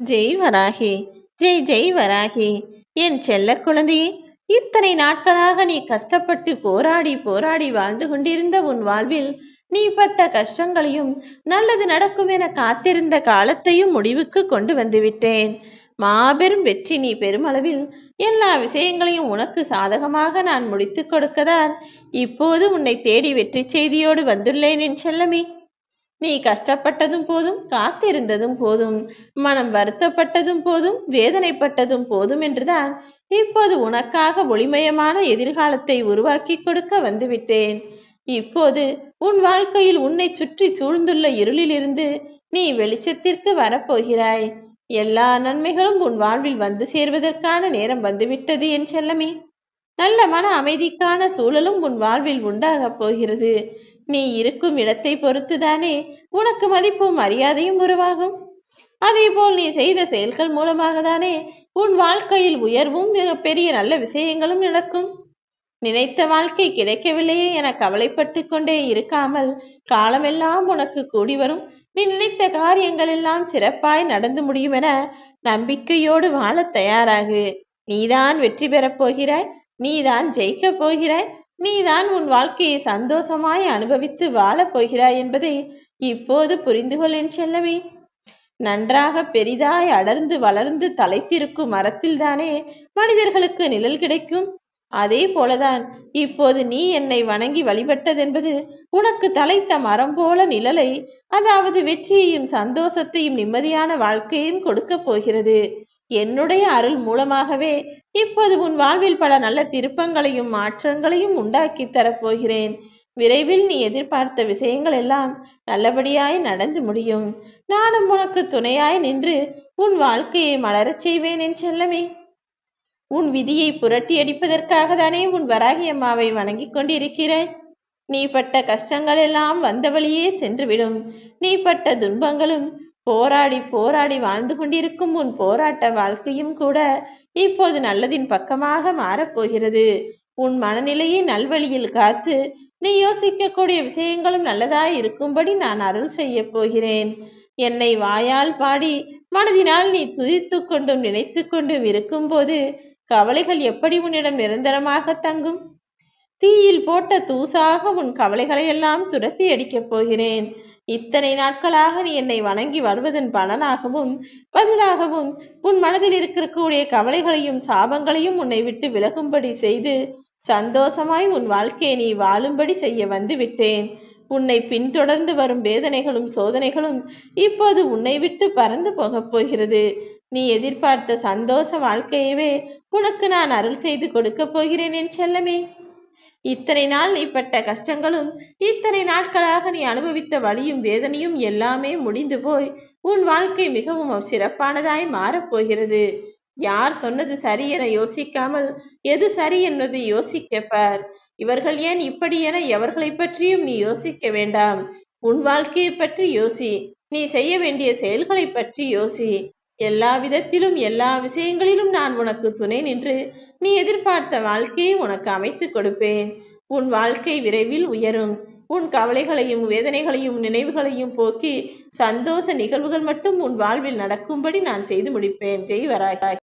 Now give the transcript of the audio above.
ஜெய் வராகி ஜெய் ஜெய் வராகி. என் செல்ல குழந்தையே இத்தனை நாட்களாக நீ கஷ்டப்பட்டு போராடி போராடி வாழ்ந்து கொண்டிருந்த உன் வாழ்வில் நீ பட்ட கஷ்டங்களையும் நல்லது நடக்கும் என காத்திருந்த காலத்தையும் முடிவுக்கு கொண்டு வந்துவிட்டேன். மாபெரும் வெற்றி நீ பெருமளவில் எல்லா விஷயங்களையும் உனக்கு சாதகமாக நான் முடித்து கொடுக்கதான் இப்போது உன்னை தேடி வெற்றி செய்தியோடு வந்துள்ளேன் என் செல்லமே. நீ கஷ்டப்பட்டதும் போதும் காத்திருந்ததும் போதும் மனம் வருத்தப்பட்டதும் போதும் வேதனைப்பட்டதும் போதும் என்றுதான் இப்போது உனக்காக ஒளிமயமான எதிர்காலத்தை உருவாக்கி கொடுக்க வந்துவிட்டேன். இப்போது உன் வாழ்க்கையில் உன்னை சுற்றி சூழ்ந்துள்ள இருளிலிருந்து நீ வெளிச்சத்திற்கு வரப்போகிறாய். எல்லா நன்மைகளும் உன் வாழ்வில் வந்து சேர்வதற்கான நேரம் வந்துவிட்டது என் செல்லமே. நல்ல மன அமைதிக்கான சூழலும் உன் வாழ்வில் உண்டாகப் போகிறது. நீ இருக்கும் இடத்தை பொறுத்துதானே உனக்கு மதிப்பும் மரியாதையும் உருவாகும். அதேபோல் நீ செய்த செயல்கள் மூலமாக தானே உன் வாழ்க்கையில் உயர்வும் பெரிய நல்ல விஷயங்களும் நடக்கும். நினைத்த வாழ்க்கை கிடைக்கவில்லையே என கவலைப்பட்டு கொண்டே இருக்காமல் காலமெல்லாம் உனக்கு கூடி வரும். நீ நினைத்த காரியங்கள் எல்லாம் சிறப்பாய் நடந்து முடியும் என நம்பிக்கையோடு வாழ தயாராகு. நீதான் வெற்றி பெறப் போகிறாய். நீதான் ஜெயிக்கப் போகிறாய். நீதான் உன் வாழ்க்கையை சந்தோஷமாய் அனுபவித்து வாழப் போகிறாய் என்பதை இப்போது புரிந்து கொள் என் செல்லமே. நன்றாக பெரிதாய் அடர்ந்து வளர்ந்து தலைத்திருக்கும் மரத்தில்தானே மனிதர்களுக்கு நிழல் கிடைக்கும்? அதே போலதான் இப்போது நீ என்னை வணங்கி வழிபட்டதென்பது உனக்கு தலைத்த மரம் போல நிழலை அதாவது வெற்றியையும் சந்தோஷத்தையும் நிம்மதியான வாழ்க்கையையும் கொடுக்கப் போகிறது. என்னுடைய அருள் மூலமாகவே இப்போது உன் வாழ்வில் பல நல்ல திருப்பங்களையும் மாற்றங்களையும் உண்டாக்கி தரப்போகிறேன். விரைவில் நீ எதிர்பார்த்த விஷயங்கள் எல்லாம் நல்லபடியாய் நடந்து முடியும். நானும் உனக்கு துணையாய் நின்று உன் வாழ்க்கையை மலரச் செய்வேன் என் செல்லமே. உன் விதியை புரட்டி அடிப்பதற்காக தானே உன் வராகி அம்மாவை வணங்கிக் கொண்டிருக்கிறாய் நீ பட்ட கஷ்டங்கள் எல்லாம் வந்த வழியே சென்றுவிடும். நீ பட்ட துன்பங்களும் போராடி போராடி வாழ்ந்து கொண்டிருக்கும் உன் போராட்ட வாழ்க்கையும் கூட இப்போது நல்லதின் பக்கமாக மாறப்போகிறது உன் மனநிலையை நல்வழியில் காத்து நீ யோசிக்கக்கூடிய விஷயங்களும் நல்லதாய் இருக்கும்படி நான் அருள் செய்ய போகிறேன். என்னை வாயால் பாடி மனதினால் நீ துதித்து கொண்டும் நினைத்து கொண்டும் இருக்கும்போது கவலைகள் எப்படி உன்னிடம் நிரந்தரமாக தங்கும்? தீயில் போட்ட தூசாக உன் கவலைகளையெல்லாம் துரத்தி அடிக்கப் போகிறேன். இத்தனை நாட்களாக நீ என்னை வணங்கி வருவதன் பலனாகவும் பதிலாகவும் உன் மனதில் இருக்கக்கூடிய கவலைகளையும் சாபங்களையும் உன்னை விட்டு விலகும்படி செய்து சந்தோஷமாய் உன் வாழ்க்கையை நீ வாழும்படி செய்ய வந்து விட்டேன். உன்னை பின்தொடர்ந்து வரும் வேதனைகளும் சோதனைகளும் இப்போது உன்னை விட்டு பறந்து போகப் போகிறது. நீ எதிர்பார்த்த சந்தோஷ வாழ்க்கையவே உனக்கு நான் அருள் செய்து கொடுக்கப் போகிறேன் என் செல்லமே. இத்தனை நாள் நீ பட்ட கஷ்டங்களும் இத்தனை நாட்களாக நீ அனுபவித்த வலியும் வேதனையும் எல்லாமே முடிந்து போய் உன் வாழ்க்கை மிகவும் சிறப்பானதாய் மாறப்போகிறது யார் சொன்னது சரி என யோசிக்காமல் எது சரி என்பதை யோசிக்கப்பார் இவர்கள் ஏன் இப்படி என எவர்களை பற்றியும் நீ யோசிக்க வேண்டாம். உன் வாழ்க்கையை பற்றி யோசி. நீ செய்ய வேண்டிய செயல்களை பற்றி யோசி. எல்லா விதத்திலும் எல்லா விஷயங்களிலும் நான் உனக்கு துணை நின்று நீ எதிர்பார்த்த வாழ்க்கையை உனக்கு அமைத்து கொடுப்பேன். உன் வாழ்க்கை விரைவில் உயரும். உன் கவலைகளையும் வேதனைகளையும் நினைவுகளையும் போக்கி சந்தோஷ நிகழ்வுகள் மட்டும் உன் வாழ்வில் நடக்கும்படி நான் செய்து முடிப்பேன். ஜெய் வராய்